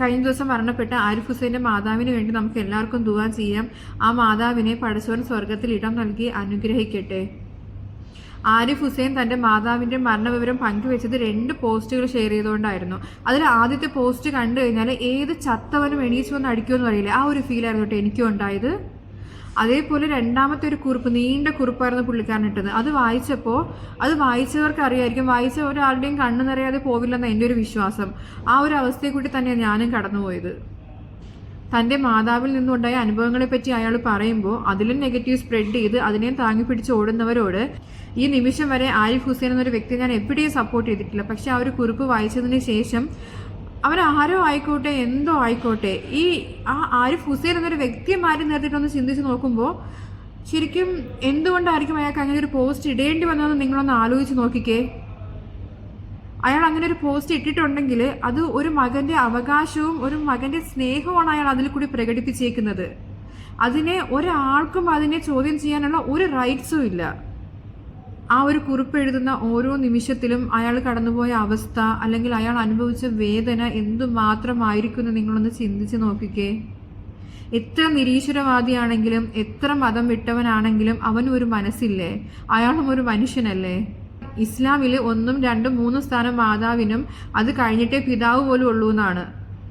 കഴിഞ്ഞ ദിവസം മരണപ്പെട്ട ആരിഫ് ഹുസൈന്റെ മാതാവിന് വേണ്ടി നമുക്ക് എല്ലാവർക്കും ദുവാ ചെയ്യാം. ആ മാതാവിനെ പടച്ചവൻ സ്വർഗത്തിൽ ഇടം നൽകി അനുഗ്രഹിക്കട്ടെ. ആരിഫ് ഹുസൈൻ തന്റെ മാതാവിന്റെ മരണവിവരം പങ്കുവെച്ചത് രണ്ട് പോസ്റ്റുകൾ ഷെയർ ചെയ്തുകൊണ്ടായിരുന്നു. അതിൽ ആദ്യത്തെ പോസ്റ്റ് കണ്ടു കഴിഞ്ഞാൽ ഏത് ചത്തവനും എണീച്ചു വന്ന് അടിക്കുമെന്ന് പറയില്ലേ ആ ഒരു ഫീലായിരുന്നു കേട്ടോ എനിക്കും ഉണ്ടായത്. അതേപോലെ രണ്ടാമത്തെ ഒരു കുറിപ്പ് നീണ്ട കുറിപ്പായിരുന്നു പുള്ളിക്കാരൻ ഇട്ടത്. അത് വായിച്ചപ്പോൾ അത് വായിച്ചവർക്ക് അറിയായിരിക്കും. വായിച്ച ഒരാളുടെയും കണ്ണു നിറയാതെ പോവില്ലെന്ന എന്റെ ഒരു വിശ്വാസം. ആ ഒരു അവസ്ഥയെ കൂടി തന്നെയാണ് ഞാനും കടന്നുപോയത്. തന്റെ മാതാവിൽ നിന്നുണ്ടായ അനുഭവങ്ങളെ പറ്റി അയാൾ പറയുമ്പോൾ അതിലും നെഗറ്റീവ് സ്പ്രെഡ് ചെയ്ത് അതിനെ താങ്ങി പിടിച്ച് ഓടുന്നവരോട് ഈ നിമിഷം വരെ ആരിഫ് ഹുസൈൻ എന്നൊരു വ്യക്തി ഞാൻ എവിടെയും സപ്പോർട്ട് ചെയ്തിട്ടില്ല. പക്ഷെ ആ ഒരു കുറിപ്പ് വായിച്ചതിന് ശേഷം അവൻ ആരോ ആയിക്കോട്ടെ എന്തോ ആയിക്കോട്ടെ ഈ ആ ആരിഫ് ഹുസൈൻ എന്നൊരു വ്യക്തിയെ മാറ്റി നിർത്തിയിട്ടൊന്ന് ചിന്തിച്ച് നോക്കുമ്പോൾ ശരിക്കും എന്തുകൊണ്ടായിരിക്കും അയാൾക്ക് അങ്ങനെ ഒരു പോസ്റ്റ് ഇടേണ്ടി വന്നതെന്ന് നിങ്ങളൊന്ന് ആലോചിച്ച് നോക്കിക്കേ. അയാൾ അങ്ങനെ ഒരു പോസ്റ്റ് ഇട്ടിട്ടുണ്ടെങ്കിൽ അത് ഒരു മകന്റെ അവകാശവും ഒരു മകന്റെ സ്നേഹവുമാണ് അയാൾ അതിൽ കൂടി പ്രകടിപ്പിച്ചേക്കുന്നത്. അതിനെ ഒരാൾക്കും അതിനെ ചോദ്യം ചെയ്യാനുള്ള ഒരു റൈറ്റ്സും ഇല്ല. ആ ഒരു കുറിപ്പ് എഴുതുന്ന ഓരോ നിമിഷത്തിലും അയാൾ കടന്നുപോയ അവസ്ഥ അല്ലെങ്കിൽ അയാൾ അനുഭവിച്ച വേദന എന്തുമാത്രമായിരിക്കുമെന്ന് നിങ്ങളൊന്ന് ചിന്തിച്ച് നോക്കിക്കേ. എത്ര നിരീശ്വരവാദിയാണെങ്കിലും എത്ര മതം വിട്ടവനാണെങ്കിലും അവനും ഒരു മനസ്സില്ലേ? അയാളും ഒരു മനുഷ്യനല്ലേ? ഇസ്ലാമിൽ ഒന്നും രണ്ടും മൂന്നും സ്ഥാനം മാതാവിനും അത് കഴിഞ്ഞിട്ടേ പിതാവ് പോലും ഉള്ളൂ എന്നാണ്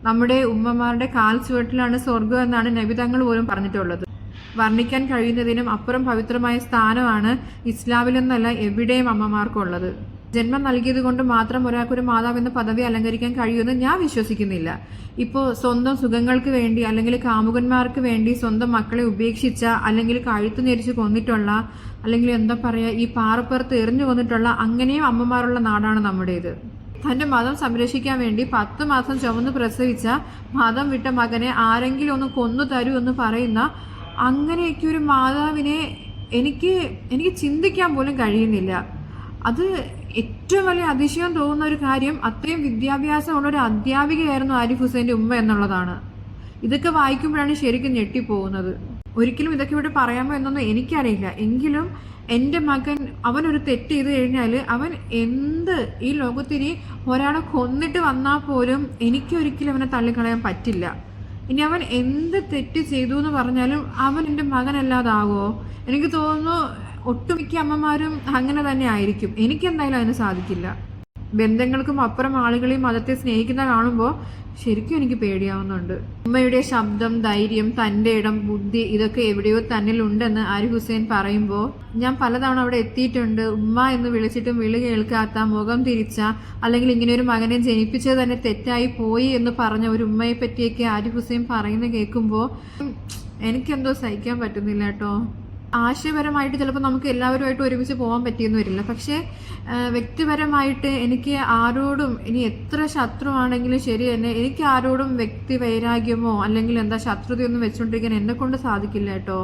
നമ്മുടെ ഉമ്മമാരുടെ കാൽ ചുവട്ടിലാണ് സ്വർഗം എന്നാണ് നബിതങ്ങൾ പോലും പറഞ്ഞിട്ടുള്ളത്. വർണിക്കാൻ കഴിയുന്നതിനും അപ്പുറം പവിത്രമായ സ്ഥാനമാണ് ഇസ്ലാമിലെന്നല്ല എവിടെയും അമ്മമാർക്കുള്ളത്. ജന്മം നൽകിയത് കൊണ്ട് മാത്രം ഒരാൾക്കൊരു മാതാവെന്ന പദവി അലങ്കരിക്കാൻ കഴിയുമെന്ന് ഞാൻ വിശ്വസിക്കുന്നില്ല. ഇപ്പോൾ സ്വന്തം സുഖങ്ങൾക്ക് വേണ്ടി അല്ലെങ്കിൽ കാമുകന്മാർക്ക് വേണ്ടി സ്വന്തം മക്കളെ ഉപേക്ഷിച്ച അല്ലെങ്കിൽ കഴുത്തു ഞെരിച്ച് കൊന്നിട്ടുള്ള അല്ലെങ്കിൽ എന്താ പറയുക ഈ പാറപ്പുറത്ത് എറിഞ്ഞു കൊന്നിട്ടുള്ള അങ്ങനെയും അമ്മമാരുള്ള നാടാണ് നമ്മുടേത്. തന്റെ മതം സംരക്ഷിക്കാൻ വേണ്ടി പത്ത് മാസം ചുമന്ന് പ്രസവിച്ച മതം വിട്ട മകനെ ആരെങ്കിലും ഒന്ന് കൊന്നു തരൂ എന്ന് പറയുന്ന അങ്ങനെയൊക്കെ ഒരു മാതാവിനെ എനിക്ക് എനിക്ക് ചിന്തിക്കാൻ പോലും കഴിയുന്നില്ല. അത് ഏറ്റവും വലിയ അതിശയം തോന്നുന്ന ഒരു കാര്യം അത്രയും വിദ്യാഭ്യാസമുള്ള ഒരു അധ്യാപികയായിരുന്നു ആരിഫ് ഹുസൈന്റെ ഉമ്മ എന്നുള്ളതാണ്. ഇതൊക്കെ വായിക്കുമ്പോഴാണ് ശരിക്കും ഞെട്ടിപ്പോകുന്നത്. ഒരിക്കലും ഇതൊക്കെ ഇവിടെ പറയാമോ എന്നൊന്നും എനിക്കറിയില്ല. എങ്കിലും എന്റെ മകൻ അവനൊരു തെറ്റ് ചെയ്ത് കഴിഞ്ഞാൽ അവൻ എന്ത് ഈ ലോകത്തിനി ഒരാളെ കൊന്നിട്ട് വന്നാൽ പോലും എനിക്കൊരിക്കലും അവനെ തള്ളിക്കളയാൻ പറ്റില്ല. ഇനി അവൻ എന്ത് തെറ്റ് ചെയ്തു എന്ന് പറഞ്ഞാലും അവൻ എന്റെ മകനല്ലാതാവോ? എനിക്ക് തോന്നുന്നു ഒട്ടുമിക്ക അമ്മമാരും അങ്ങനെ തന്നെ ആയിരിക്കും. എനിക്കെന്തായാലും അതിന് സാധിക്കില്ല. ബന്ധങ്ങൾക്കും അപ്പുറം ആളുകളെയും മതത്തെ സ്നേഹിക്കുന്ന കാണുമ്പോൾ ശരിക്കും എനിക്ക് പേടിയാവുന്നുണ്ട്. ഉമ്മയുടെ ശബ്ദം ധൈര്യം തന്റെ ഇടം ബുദ്ധി ഇതൊക്കെ എവിടെയോ തന്നിൽ ഉണ്ടെന്ന് ആരിഫ് ഹുസൈൻ പറയുമ്പോൾ ഞാൻ പലതവണ അവിടെ എത്തിയിട്ടുണ്ട്. ഉമ്മ എന്ന് വിളിച്ചിട്ടും വിളി കേൾക്കാത്ത മുഖം തിരിച്ച അല്ലെങ്കിൽ ഇങ്ങനെ ഒരു മകനെ ജനിപ്പിച്ചത് തന്നെ തെറ്റായി പോയി എന്ന് പറഞ്ഞ ഒരു ഉമ്മയെ പറ്റിയൊക്കെ ആരിഫ് ഹുസൈൻ പറയുന്നത് കേൾക്കുമ്പോൾ എനിക്കെന്തോ സഹിക്കാൻ പറ്റുന്നില്ല കേട്ടോ. ആശയപരമായിട്ട് ചിലപ്പോൾ നമുക്ക് എല്ലാവരുമായിട്ട് ഒരുമിച്ച് പോകാൻ പറ്റിയെന്ന് വരില്ല പക്ഷേ വ്യക്തിപരമായിട്ട് എനിക്ക് ആരോടും ഇനി എത്ര ശത്രുവാണെങ്കിലും ശരി തന്നെ എനിക്ക് ആരോടും വ്യക്തി വൈരാഗ്യമോ അല്ലെങ്കിൽ എന്താ ശത്രുതയൊന്നും വെച്ചുകൊണ്ടിരിക്കാൻ എന്നെ കൊണ്ട് സാധിക്കില്ല കേട്ടോ.